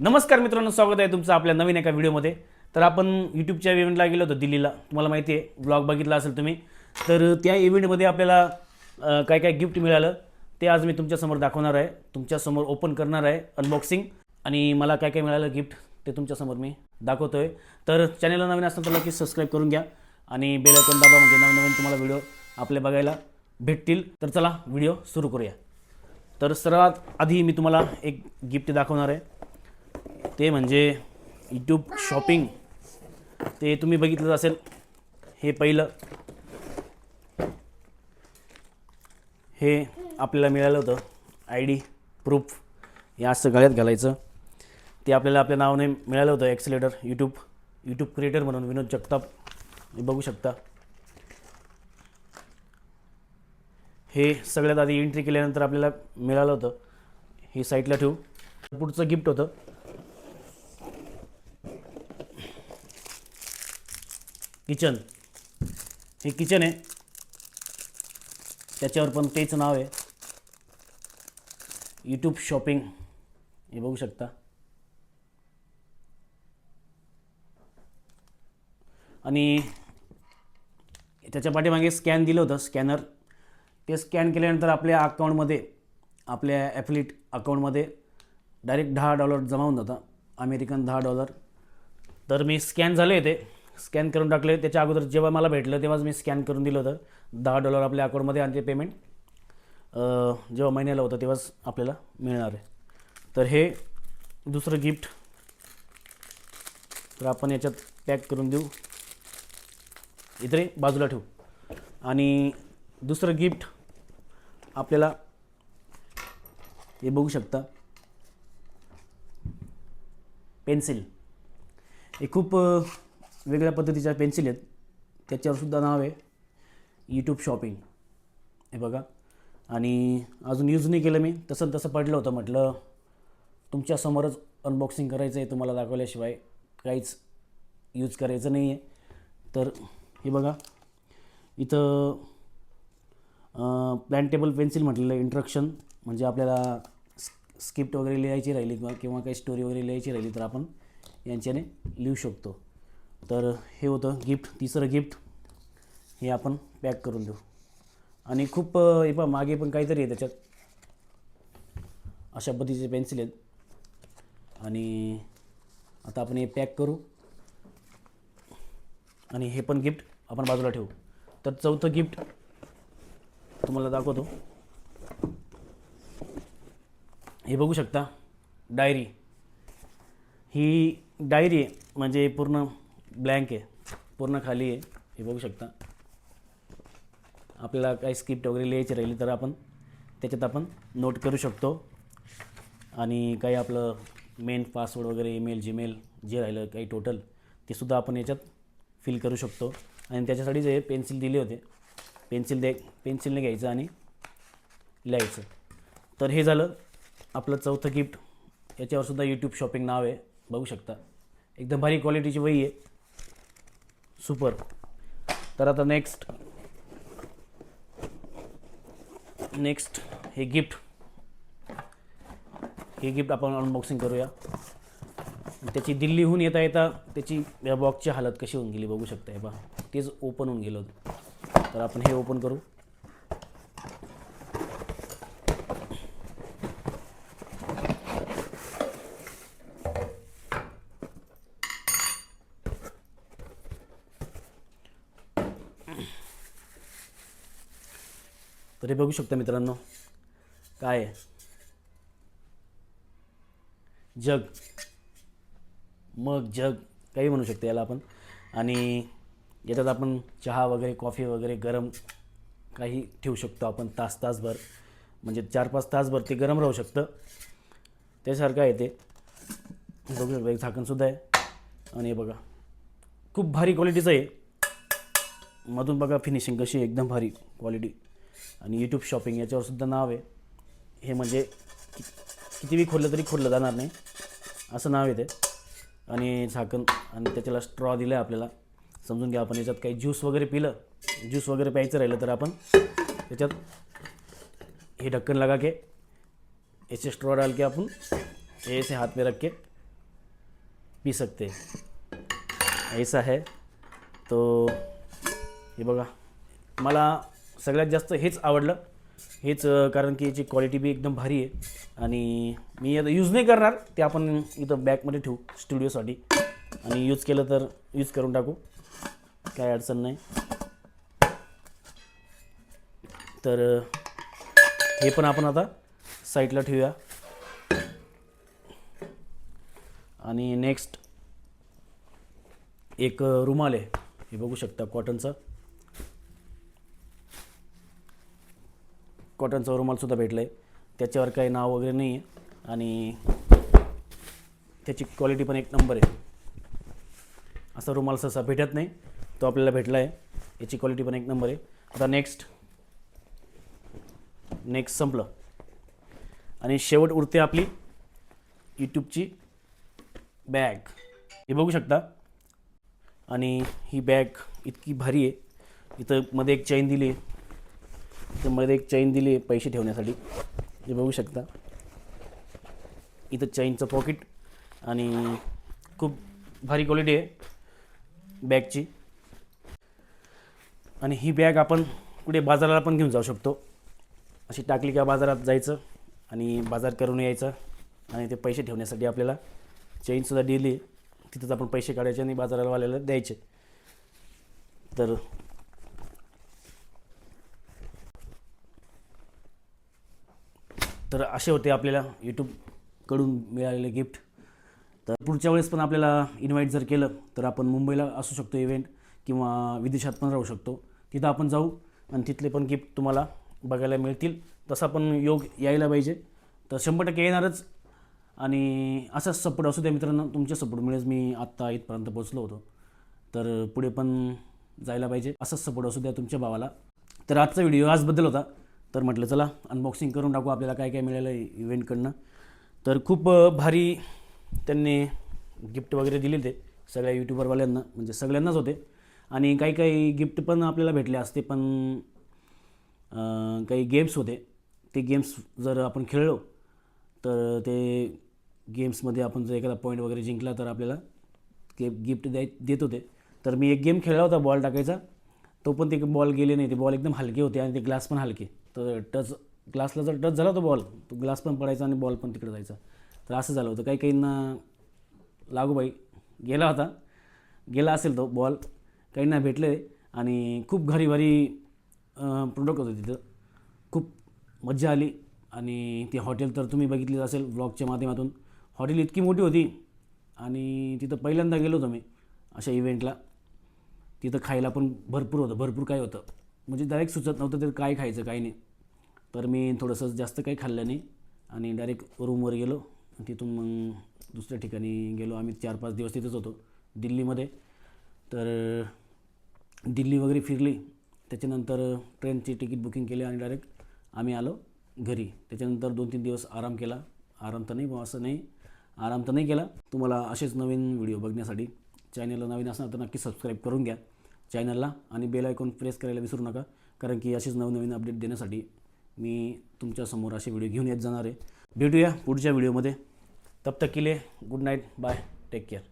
नमस्कार मित्रांनो स्वागत आहे तुमचं आपल्या नवीन एका व्हिडिओमध्ये. तर आपण यूट्यूबच्या इव्हेंटला गेलो होतो दिल्लीला. तुम्हाला माहिती आहे ब्लॉग बघितला असेल तुम्ही. तर त्या इव्हेंटमध्ये आपल्याला काय काय गिफ्ट मिळालं ते आज मी तुमच्यासमोर दाखवणार आहे. तुमच्यासमोर ओपन करणार आहे अनबॉक्सिंग आणि मला काय काय मिळालं गिफ्ट ते तुमच्यासमोर मी दाखवतो आहे तर चॅनलला नवीन असताना तर नक्कीच सबस्क्राईब करून घ्या. आणि बेल आयकॉन दाबा म्हणजे नवीन नवीन तुम्हाला व्हिडिओ आपले बघायला भेटतील. तर चला व्हिडिओ सुरू करूया. तर सर्वात आधी मी तुम्हाला एक गिफ्ट दाखवणार आहे. ते म्हणजे यूट्यूब शॉपिंग ते तुम्ही बघितलं असेल. हे पहिलं. हे आपल्याला मिळालं होतं. आय डी प्रूफ या असं घालायचं. ते आपल्याला आपल्या नावाने मिळालं होतं ॲक्सिलेटर यूट्यूब यूट्यूब क्रिएटर म्हणून विनोद जगताप. बघू शकता. हे सगळ्यात आधी एंट्री केल्यानंतर आपल्याला मिळालं होतं. हे साईटला ठेवू. पुढचं गिफ्ट होतं. किचन. हे किचन आहे. त्याच्यावर पण तेच नाव आहे. यूट्यूब शॉपिंग हे बघू शकता. आणि त्याच्या पाठीमागे स्कॅन दिलं होतं स्कॅनर ते स्कॅन केल्यानंतर आपल्या अकाउंटमध्ये आपल्या ॲफिलिट अकाउंटमध्ये डायरेक्ट दहा डॉलर जमा होऊन जातं. अमेरिकन दहा डॉलर तर मी स्कॅन झाले ते. स्कॅन करून टाकले. त्याच्या अगोदर जेव्हा मला भेटलं तेव्हाच मी स्कॅन करून दिलं होतं. दहा डॉलर आपल्या अकाउंटमध्ये आणि ते पेमेंट जेव्हा महिन्याला होतं तेव्हाच आपल्याला मिळणार आहे. तर हे दुसरं गिफ्ट तर आपण याच्यात पॅक करून देऊ. इथे बाजूला ठेवू. आणि दुसरं गिफ्ट आपल्याला हे बघू शकता. पेन्सिल हे खूप वेगळ्या पद्धतीच्या पेन्सिल आहेत. त्याच्यावरसुद्धा नाव आहे. यूट्यूब शॉपिंग हे बघा. आणि अजून यूज नाही केलं मी. तसं तसं पडलं होतं. म्हटलं तुमच्यासमोरच अनबॉक्सिंग करायचं आहे तुम्हाला दाखवल्याशिवाय काहीच यूज करायचं नाही आहे तर हे बघा. इथं प्लॅन्टेबल पेन्सिल म्हटलेलं इंट्रक्शन म्हणजे आपल्याला स्क्रिप्ट वगैरे लिहायची राहिली किंवा किंवा काही स्टोरी वगैरे लिहायची राहिली तर आपण यांच्याने लिहू शकतो. तर हे होतं गिफ्ट तिसरं गिफ्ट. हे आपण पॅक करून देऊ. आणि खूप हे पहा मागे पण काहीतरी आहे त्याच्यात. अशा पद्धतीचे पेन्सिल आहेत. आणि आता आपण हे पॅक करू. आणि हे पण गिफ्ट आपण बाजूला ठेवू. तर चौथं गिफ्ट तुम्हाला दाखवतो. हे बघू शकता डायरी. ही डायरी आहे म्हणजे पूर्ण ब्लँक आहे. पूर्ण खाली आहे. हे बघू शकता. आपल्याला काही स्क्रिप्ट वगैरे लिहायची राहिली तर आपण त्याच्यात आपण नोट करू शकतो. आणि काही आपलं मेन पासवर्ड वगैरे ईमेल जीमेल जे राहिलं काही टोटल ते सुद्धा आपण याच्यात फिल करू शकतो. आणि त्याच्यासाठी जे पेन्सिल दिले होते पेन्सिल दे पेन्सिलने घ्यायचं आणि लिहायचं. तर हे झालं आपलं चौथं गिफ्ट याच्यावर सुद्धा यूट्यूब शॉपिंग नाव आहे. बघू शकता. एकदम भारी क्वालिटीची वही आहे. सुपर. तर आता नेक्स्ट नेक्स्ट हे गिफ्ट हे गिफ्ट आपण अनबॉक्सिंग करूया. त्याची दिल्लीहून येता येता त्याची या बॉक्सची हालत कशी होऊन गेली बघू शकता हे बा. तेच ओपन होऊन गेलं तर आपण हे ओपन करू. तर हे बघू शकता मित्रांनो. काय आहे? जग. मग जग. काही म्हणू शकतो याला आपण. आणि याच्यात आपण चहा वगैरे कॉफी वगैरे गरम काही ठेवू शकतो आपण तास तासभर. म्हणजे चार पाच तासभर ते गरम राहू शकतं. त्यासारखं आहे ते. बघू शकता एक झाकणसुद्धा आहे. आणि हे बघा. खूप भारी क्वालिटीचं आहे. मधून बघा फिनिशिंग कशी आहे. एकदम भारी क्वालिटी आणि यूट्यूब शॉपिंग याच्यावर सुद्धा नाव आहे. हे म्हणजे कि कितीबी खोललं तरी खोललं जाणार नाही. असं नाव आहे ते. आणि झाकण आणि त्याच्याला स्ट्रॉ दिलं आहे आपल्याला. समजून घ्या आपण याच्यात काही ज्यूस वगैरे पिलं ज्यूस वगैरे प्यायचं राहिलं तर आपण त्याच्यात हे ढक्कन लगा के ऐसे स्ट्रॉ डाल के आपण ऐसे हाथ में रख के पी सकते. ऐसा है. तो हे बघा. मला सगळ्यात जास्त हेच आवडलं. हेच कारण की याची क्वालिटी बी एकदम भारी आहे. आणि मी आता यूज नाही करणार ते आपण इथं बॅगमध्ये ठेवू स्टुडिओसाठी आणि यूज केलं तर यूज करून टाकू. काय अडचण नाही. तर हे पण आपण आता साईडला ठेवूया. आणि नेक्स्ट एक रुमाल आहे. हे बघू शकता कॉटनचा कॉटनचा रुमालसुद्धा भेटला आहे त्याच्यावर काही नाव वगैरे नाही आहे आणि त्याची क्वालिटी पण एक नंबर आहे. असा रुमाल सहसा भेटत नाही. तो आपल्याला भेटला आहे याची क्वालिटी पण एक नंबर आहे. आता नेक्स्ट नेक्स्ट संपलं. आणि शेवट उरते आपली यूट्यूबची बॅग हे बघू शकता. आणि ही बॅग इतकी भारी आहे. इथं मध्ये एक चैन दिली आहे. इथं मध्ये एक चैन दिली आहे पैसे ठेवण्यासाठी. जे बघू शकता. इथं चैनचं पॉकेट आणि खूप भारी क्वालिटी आहे बॅगची आणि ही बॅग आपण कुठे बाजाराला पण घेऊन जाऊ शकतो. अशी टाकली का बाजारात जायचं आणि बाजार करून यायचं आणि ते पैसे ठेवण्यासाठी आपल्याला चेनसुद्धा दिली. तिथंच आपण पैसे काढायचे आणि बाजाराला वाल्याला द्यायचे. तर तर असे होते आपल्याला यूट्यूबकडून मिळालेले गिफ्ट तर पुढच्या वेळेस पण आपल्याला इन्व्हाइट जर केलं तर आपण मुंबईला असू शकतो इव्हेंट किंवा विदेशात पण राहू शकतो. तिथं आपण जाऊ आणि तिथले पण गिफ्ट तुम्हाला बघायला मिळतील. तसा पण योग यायला पाहिजे. तर शंभर टक्के येणारच आणि असाच सपोर्ट असू द्या मित्रांनो तुमच्या सपोर्टमुळेच मी आत्ता इथपर्यंत पोहोचलो होतो. तर पुढे पण जायला पाहिजे. असाच सपोर्ट असू द्या तुमच्या भावाला. तर आजचा व्हिडिओ आजबद्दल होता. तर म्हटलं चला अनबॉक्सिंग करून टाकू आपल्याला काय काय मिळालं इव्हेंटकडनं तर खूप भारी त्यांनी गिफ्ट वगैरे दिले ते सगळ्या यूट्यूबरवाल्यांना म्हणजे सगळ्यांनाच होते. आणि काही काही गिफ्ट पण आपल्याला भेटले असते पण काही गेम्स होते. ते गेम्स जर आपण खेळलो तर ते गेम्समध्ये आपण जर एखादा पॉईंट वगैरे जिंकला तर आपल्याला गे गिफ्ट द्याय देत होते. तर मी एक गेम खेळला होता बॉल टाकायचा. तो पण ते बॉल गेले नाही ते बॉल एकदम हलके होते आणि ते ग्लास पण हलके. तर टच ग्लासला जर टच झाला तो बॉल तो ग्लास पण पडायचा आणि बॉल पण तिकडे जायचा. तर असं झालं होतं. काही काहींना लागूबाई गेला होता. गेला असेल तो बॉल. काहींना भेटले आणि खूप घरी भारी प्रोडक्ट होते तिथं. खूप मज्जा आली आणि ती हॉटेल तर तुम्ही बघितलीच असेल ब्लॉगच्या माध्यमातून. हॉटेल इतकी मोठी होती आणि तिथं पहिल्यांदा गेलो होतो मी अशा इव्हेंटला तिथं खायला पण भरपूर होतं. भरपूर काय होतं. म्हणजे डायरेक्ट सुचत नव्हतं तर काय खायचं काय नाही. तर मी थोडंसं जास्त काही खाल्लं नाही. आणि डायरेक्ट रूमवर गेलो. तिथून मग दुसऱ्या ठिकाणी गेलो. आम्ही चार पाच दिवस तिथंच होतो. दिल्लीमध्ये. तर दिल्ली वगैरे फिरली. त्याच्यानंतर ट्रेनची तिकीट बुकिंग केली आणि डायरेक्ट आम्ही आलो घरी. त्याच्यानंतर दोन तीन दिवस आराम केला. आराम तर नाही बुवा असं नाही. आराम तर नाही केला. तुम्हाला असेच नवीन व्हिडिओ बघण्यासाठी चॅनलला नवीन असणार तर नक्की सबस्क्राईब करून घ्या. चॅनलला आणि बेल आयकॉन प्रेस करायला विसरू नका. कारण की असेच नवनवीन अपडेट देण्यासाठी मी तुमच्यासमोर असे व्हिडिओ घेऊन येत जाणार आहे. भेटूया पुढच्या व्हिडिओमध्ये. तब तक good night bye take care